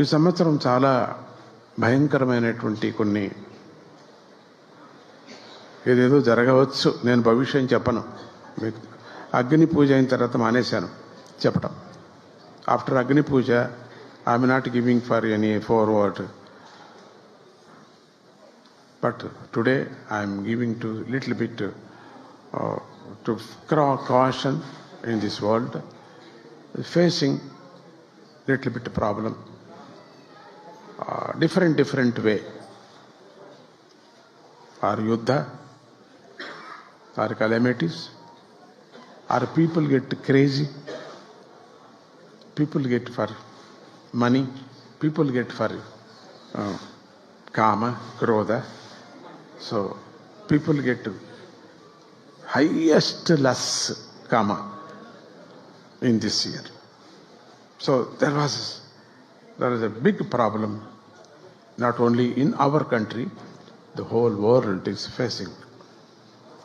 ఈ సంవత్సరం చాలా భయంకరమైనటువంటి కొన్ని ఏదేదో జరగవచ్చు. నేను భవిష్యం చెప్పను. మీకు అగ్ని పూజ అయిన తర్వాత మానేశాను. చెప్పడం after Agni puja I'm not giving for any forward but today I'm giving to little bit to caution in this world facing little bit different different way. Our yuddha our calamities our people get crazy people get for money people get for uh, karma, kama krodha. So people get highest less karma in this year. So there was there was a big problem not only in our country, the whole world is facing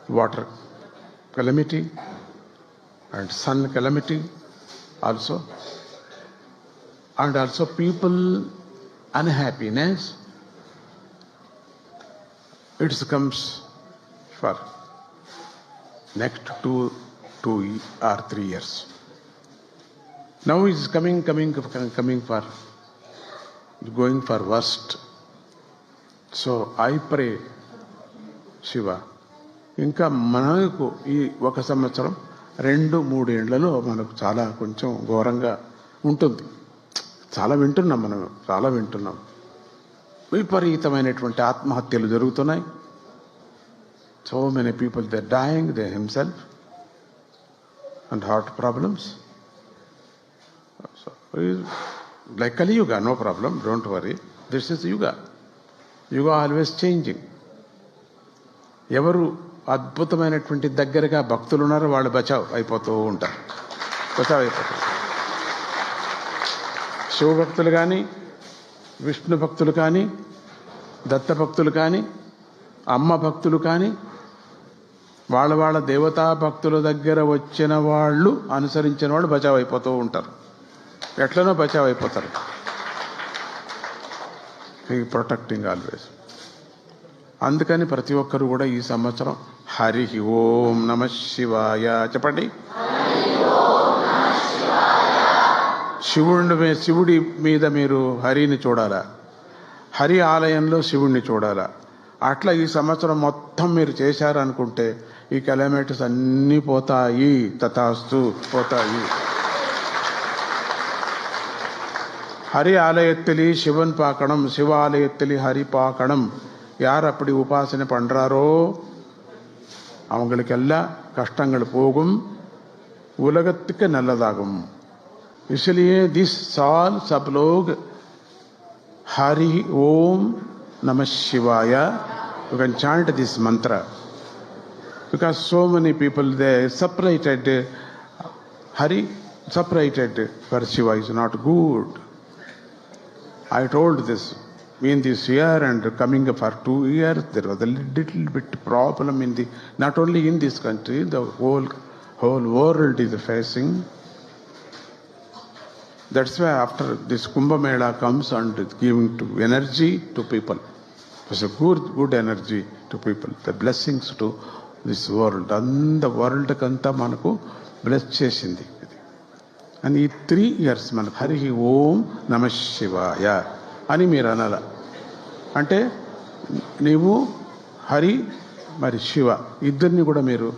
water calamity and sun calamity also, and also people unhappiness. It comes for next two, two or three years. Now it's coming, coming, coming for going for worst. So I pray Shiva ఇంకా మనకు ఈ ఒక సంవత్సరం రెండు మూడు ఏళ్ళలో మనకు చాలా కొంచెం ఘోరంగా ఉంటుంది. చాలా వింటున్నాం మనం చాలా వింటున్నాం. విపరీతమైనటువంటి ఆత్మహత్యలు జరుగుతున్నాయి. So many people they dying they himself and heart problems like Kali Yuga, no problem, don't worry. This is Yuga. Yuga always changing ఎవరు అద్భుతమైనటువంటి దగ్గరగా భక్తులు ఉన్నారో వాళ్ళు బచావ్ అయిపోతూ ఉంటారు బచావ్ అయిపోతారు శివభక్తులు కానీ విష్ణు భక్తులు కానీ దత్త భక్తులు కానీ అమ్మ భక్తులు కానీ వాళ్ళ వాళ్ళ దేవతా భక్తుల దగ్గర వచ్చిన వాళ్ళు అనుసరించిన వాళ్ళు బచావ్ అయిపోతూ ఉంటారు ఎట్లనో బచావ్ అయిపోతారు. ఈ ప్రొటెక్టింగ్ ఆల్వేస్ అందుకని ప్రతి ఒక్కరు కూడా ఈ సంవత్సరం హరి ఓం నమ శివాయ. చెప్పండి. శివుడి శివుడి మీద మీరు హరిని చూడాలా? హరి ఆలయంలో శివుణ్ణి చూడాలా? అట్లా ఈ సంవత్సరం మొత్తం మీరు చేశారనుకుంటే ఈ కెలమేటర్స్ అన్నీ పోతాయి. తథాస్తు పోతాయి. ஹரி ஆலயத்திலே சிவன் பார்க்கணும் சிவ ஆலயத்திலே ஹரி பார்க்கணும் யார் அப்படி உபாசனை பண்றாரோ அவங்களுக்கெல்லாம் கஷ்டங்கள் போகும் உலகத்துக்கு நல்லதாகும் इसलिए दिस साल सब लोग हरि ओम नमः शिवाय you can chant this mantra because so many people they separated hari separated for shiva is not good I told this in this year and coming for two years, there was a little bit problem in the not only in this country, the whole whole world is facing. That's why after this Kumbh Mela comes and it's giving to energy to people. It's a good good energy to people. The blessings to this world. And the world కంతా మనకు bless చేసింది ఇది అని ఈ three years మనకు హరి ఓం నమ శివాయ అని మీరు అనాల. అంటే నీవు హరి మరి శివ ఇద్దరిని కూడా మీరు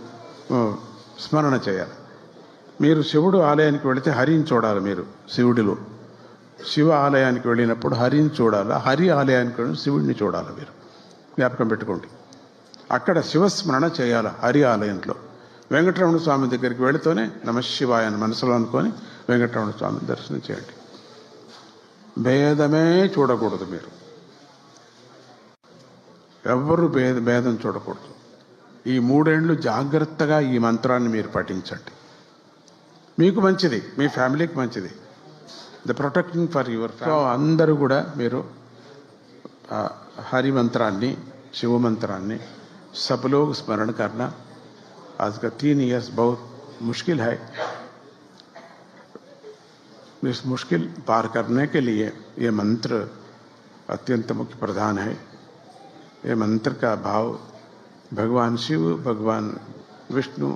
స్మరణ చేయాలి. మీరు శివుడు ఆలయానికి వెళితే హరిని చూడాలి మీరు శివుడిలో. శివ ఆలయానికి వెళ్ళినప్పుడు హరిని చూడాలి? హరి ఆలయానికి వెళ్ళి శివుడిని చూడాలి మీరు? జ్ఞాపకం పెట్టుకోండి. అక్కడ శివస్మరణ చేయాలి హరి ఆలయంలో? వెంకటరమణ స్వామి దగ్గరికి వెళితేనే నమశివాయ అని మనసులో అనుకొని వెంకటరమణ స్వామిని దర్శనం చేయండి భేదమే చూడకూడదు మీరు ఎవ్వరు భేద భేదం చూడకూడదు ఈ మూడేండ్లు జాగ్రత్తగా ఈ మంత్రాన్ని మీరు పఠించండి మీకు మంచిది మీ ఫ్యామిలీకి మంచిది the protecting for your so అందరూ కూడా మీరు ఆ, హరి మంత్రాన్ని శివ మంత్రాన్ని सब लोग स्मरण करना आज का तीन ईयर्स बहुत मुश्किल है इस मुश्किल पार करने के लिए ये मंत्र अत्यंत मुख्य प्रधान है। ये मंत्र का भाव भगवान शिव, भगवान विष्णु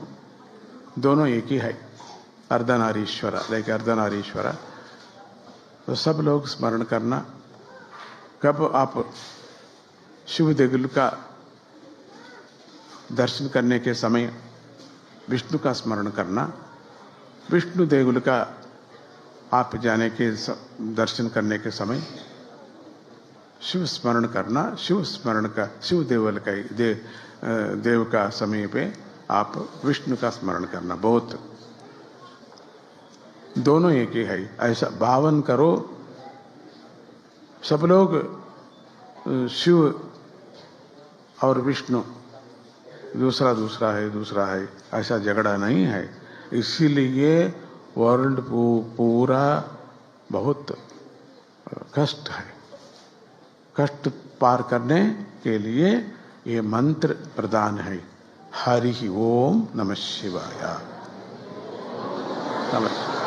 दोनों एक ही है। अर्धनारीश्वर लाइक अर्धनारीश्वर। तो सब लोग स्मरण करना, कब आप शिव देगुल का दर्शन करने के समय विष्णु का स्मरण करना, विष्णु देगुल का आप जाने के दर्शन करने के समय शिव स्मरण करना शिव स्मरण का शिव देवल का दे, देव का समय पे आप विष्णु का स्मरण करना बहुत। दोनों एक ही है ऐसा भावन करो सब लोग शिव और विष्णु दूसरा दूसरा है दूसरा है ऐसा झगड़ा नहीं है इसीलिए वर्ल्ड पूरा बहुत कष्ट है। कष्ट पार करने के लिए ये मंत्र प्रदान है। हरि ओम नमः शिवाय। नमः।